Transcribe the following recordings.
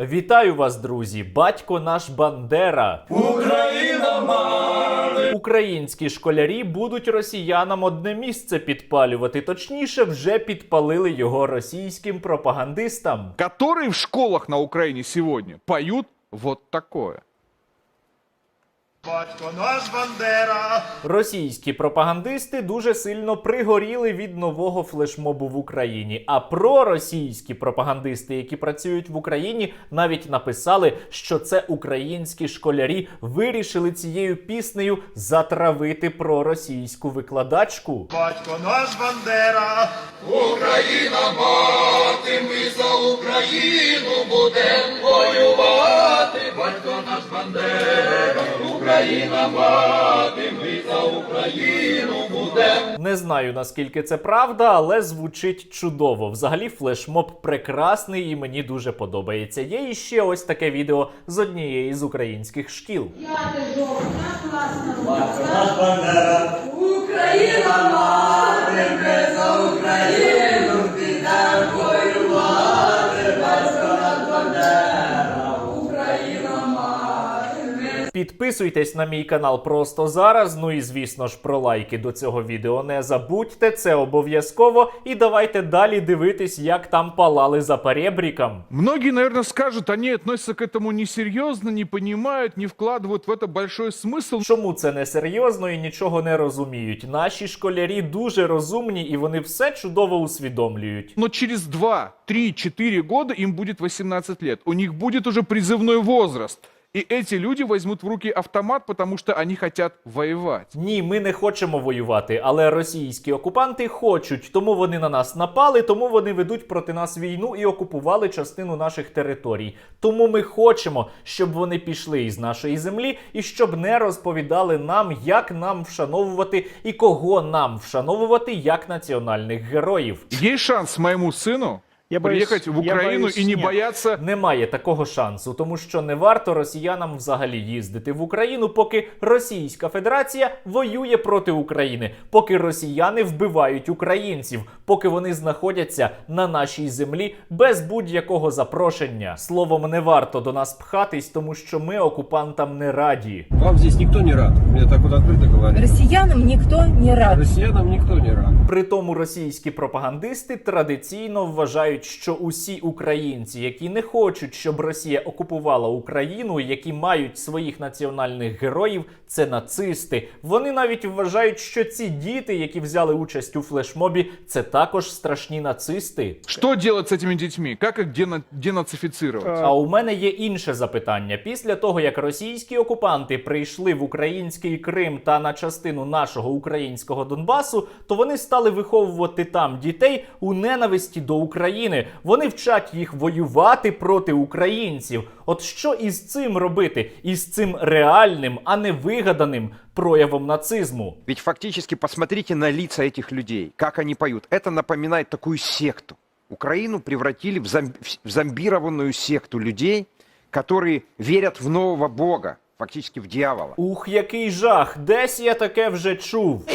Вітаю вас, друзі! Батько наш Бандера. Україна мати! Українські школярі будуть росіянам одне місце підпалювати. Точніше, вже підпалили його російським пропагандистам. которые в школах на Украине сегодня поют вот такое. Батько наш Бандера. Російські пропагандисти дуже сильно пригоріли від нового флешмобу в Україні. А проросійські пропагандисти, які працюють в Україні, навіть написали, що це українські школярі вирішили цією піснею затравити проросійську викладачку. Батько наш Бандера. Не знаю наскільки це правда, але звучить чудово. Взагалі, флешмоб прекрасний і мені дуже подобається. Є іще ось таке відео з однієї з українських шкіл. П'яте жовтня, класна робота. Україна Підписуйтесь на мій канал просто зараз. Ну і звісно ж про лайки до цього відео не забудьте, це обов'язково. І давайте далі дивитись, як там палали за перебріком. Многие, наверное, скажут, они относятся к этому несерьезно, не понимают, не вкладывают в это большой смысл. Чому це не серйозно і нічого не розуміють? Наші школярі дуже розумні і вони все чудово усвідомлюють. Но через 2, 3, 4 года им будет 18 лет. У них будет уже призывной возраст. И эти люди возьмут в руки автомат, потому что они хотят воевать. Ні, ми не хочемо воювати, але російські окупанти хочуть, тому вони на нас напали, тому вони ведуть проти нас війну і окупували частину наших територій. Тому ми хочемо, щоб вони пішли із нашої землі і щоб не розповідали нам, як нам вшановувати і кого нам вшановувати як національних героїв. Есть шанс моему сыну Я боюсь- приехать в я Украину боюсь, и не нет. бояться Немає такого шансу, тому що не варто росіянам взагалі їздити в Україну, поки Російська Федерація воює проти України, поки росіяни вбивають українців, поки вони знаходяться на нашій землі без будь-якого запрошення. Словом, не варто до нас пхатись, тому що ми окупантам не раді. Вам здесь никто не рад. Мне так вот открыто говорят. Россиянам никто не рад. Россиянам никто не рад. При тому російські пропагандисти традиційно вважають, що усі українці, які не хочуть, щоб Росія окупувала Україну, які мають своїх національних героїв, це нацисти. Вони навіть вважають, що ці діти, які взяли участь у флешмобі, це також страшні нацисти. Что делать с этими детьми? Как их дена- А у мене є інше запитання. Після того, як російські окупанти прийшли в український Крим та на частину нашого українського Донбасу, то вони стали виховувати там дітей у ненависті до України. Вони вчать їх воювати проти українців. От що із цим робити? Із цим реальним, а не вигаданим проявом нацизму. Ведь фактически посмотрите на лица этих людей, как они поют. Это напоминает такую секту. Украину превратили в, зомби- в зомбированную секту людей, которые верят в нового бога, фактически в дьявола. Ух, який жах! Десь я таке вже чув.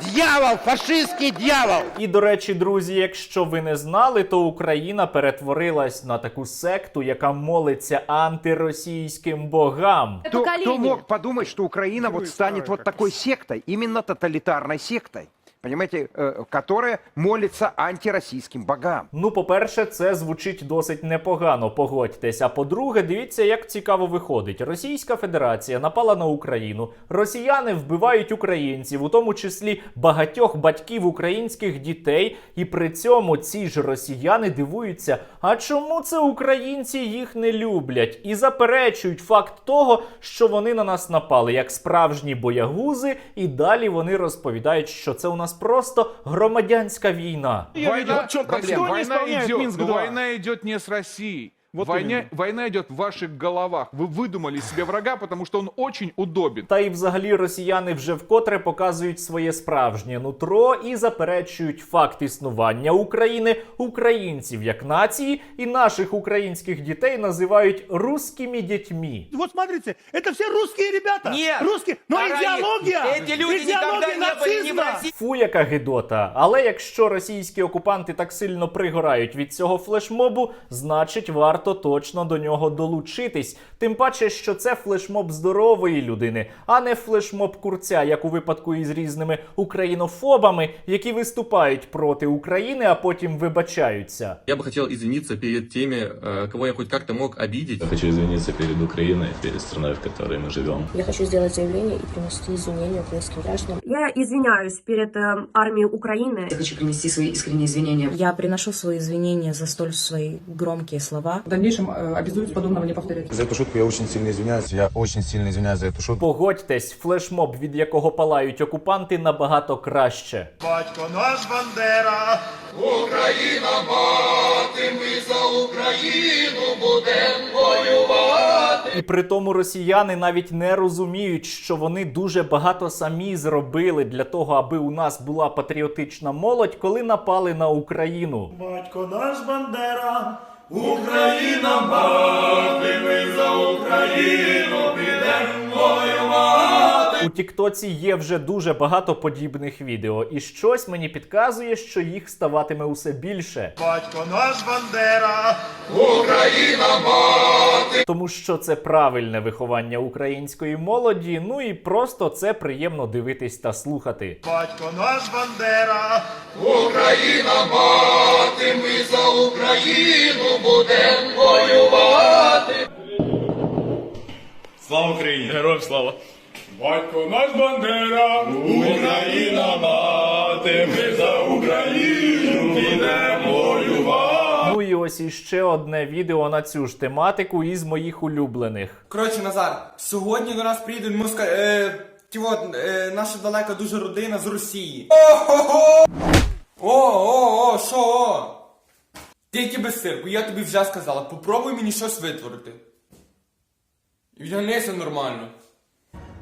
Дьявол, фашистський д'явол! І до речі, друзі, якщо ви не знали, то Україна перетворилась на таку секту, яка молиться антиросійським богам. Кто, кто мог подумать, что Украина вот станет вот такой сектой, именно тоталитарной сектой, понимаете, э, которая молится антироссийским богам? Ну, по-перше, це звучить досить непогано, погодьтесь. А по-друге, дивіться, як цікаво виходить. Російська Федерація напала на Україну. Росіяни вбивають українців, у тому числі багатьох батьків українських дітей. І при цьому ці ж росіяни дивуються, а чому це українці їх не люблять? І заперечують факт того, що вони на нас напали, як справжні боягузи, і далі вони розповідають, що це у нас просто громадянська війна. Война, в чем Война проблема? Идет, Минск но 2? война идет не с Россией. Вот война, именно. война идет в ваших головах. Вы выдумали себе врага, потому что он очень удобен. Та й взагалі росіяни вже вкотре показують своє справжнє нутро і заперечують факт існування України, українців як нації, і наших українських дітей називають русскими дітьми. Вот смотрите, это все русские ребята. Нет. Русские. Но Пора их. идеология. Эти люди никогда идеология не были ни в нацизма. России, Фу, яка гидота. Але якщо російські окупанти так сильно пригорають від цього флешмобу, значить варто варто точно до нього долучитись. Тим паче, що це флешмоб здорової людини, а не флешмоб курця, як у випадку із різними українофобами, які виступають проти України, а потім вибачаються. Я бы хотел извиниться перед теми, э, кого я хоть как-то мог обидеть. Я хочу извиниться перед Украиной, перед страной, в которой мы живем. Я хочу сделать заявление и принести извинения украинским гражданам. Я извиняюсь перед э, армией Украины. Я хочу принести свои искренние извинения. Я приношу свои извинения за столь свои громкие слова. В дальнейшем э, обязуюсь подобного не повторять. За эту шутку я очень сильно извиняюсь. Я очень сильно извиняюсь за эту шутку. Погодьтесь, флешмоб, від якого палають окупанти, набагато краще. Батько наш Бандера. І при тому росіяни навіть не розуміють, що вони дуже багато самі зробили для того, аби у нас була патріотична молодь, коли напали на Україну. Батько наш Бандера. Україна мати, ми за Україну підемо воювати. У Тіктоці є вже дуже багато подібних відео, і щось мені підказує, що їх ставатиме усе більше. Батько наш Бандера. Тому що це правильне виховання української молоді. Ну і просто це приємно дивитись та слухати. Батько наш Бандера. Україна мати. Ми за Слава Украине! Героям слава! Батько наш Бандера. Україна мати, ми за Україну підемо воювати. Ось іще одне відео на цю ж тематику із моїх улюблених. Коротше, Назар, сьогодні до нас приїдуть моска... Е, ті от, е, наша далека дуже родина з Росії. О-хо-хо! О, о, о, що? о? Тільки без сирку, я тобі вже сказала, попробуй мені щось витворити. Вдягнися нормально.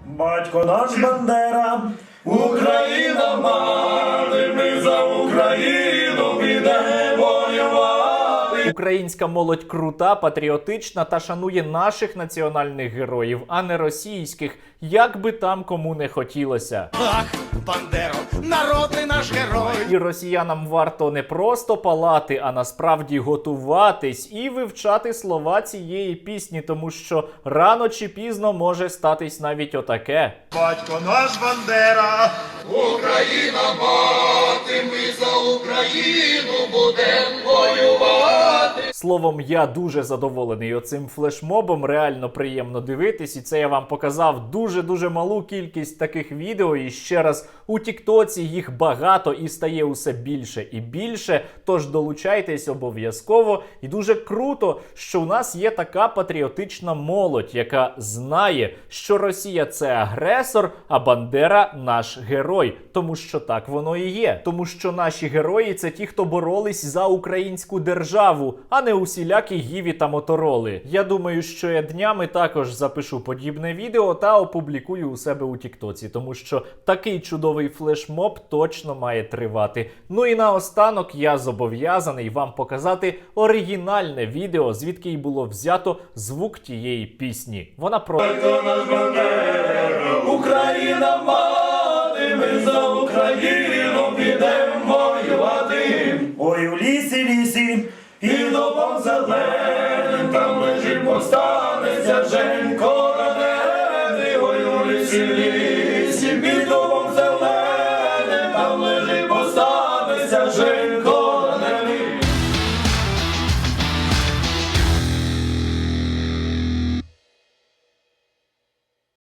Батько наш Бандера. Україна мати, ми за Україну. Українська молодь крута, патріотична та шанує наших національних героїв, а не російських, як би там кому не хотілося. Ах, Бандеро, народний наш герой. І росіянам варто не просто палати, а насправді готуватись і вивчати слова цієї пісні, тому що рано чи пізно може статись навіть отаке. Батько наш Бандера. Словом, я дуже задоволений оцим флешмобом. Реально приємно дивитись, і це я вам показав дуже дуже малу кількість таких відео. І ще раз у Тіктоці їх багато і стає усе більше і більше. Тож долучайтесь обов'язково. І дуже круто, що у нас є така патріотична молодь, яка знає, що Росія це агресор, а Бандера наш герой. Тому що так воно і є. Тому що наші герої це ті, хто боролись за українську державу, а не усілякі гіві та мотороли. Я думаю, що я днями також запишу подібне відео та опублікую у себе у Тіктоці, тому що такий чудовий флешмоб точно має тривати. Ну і наостанок я зобов'язаний вам показати оригінальне відео, звідки й було взято звук тієї пісні. Вона про. Україна мати, ми за Україну підемо воювати. Ой, у лісі, лісі, зеленим, там лежимо, станеться Женько, ранений, ой, у лісі.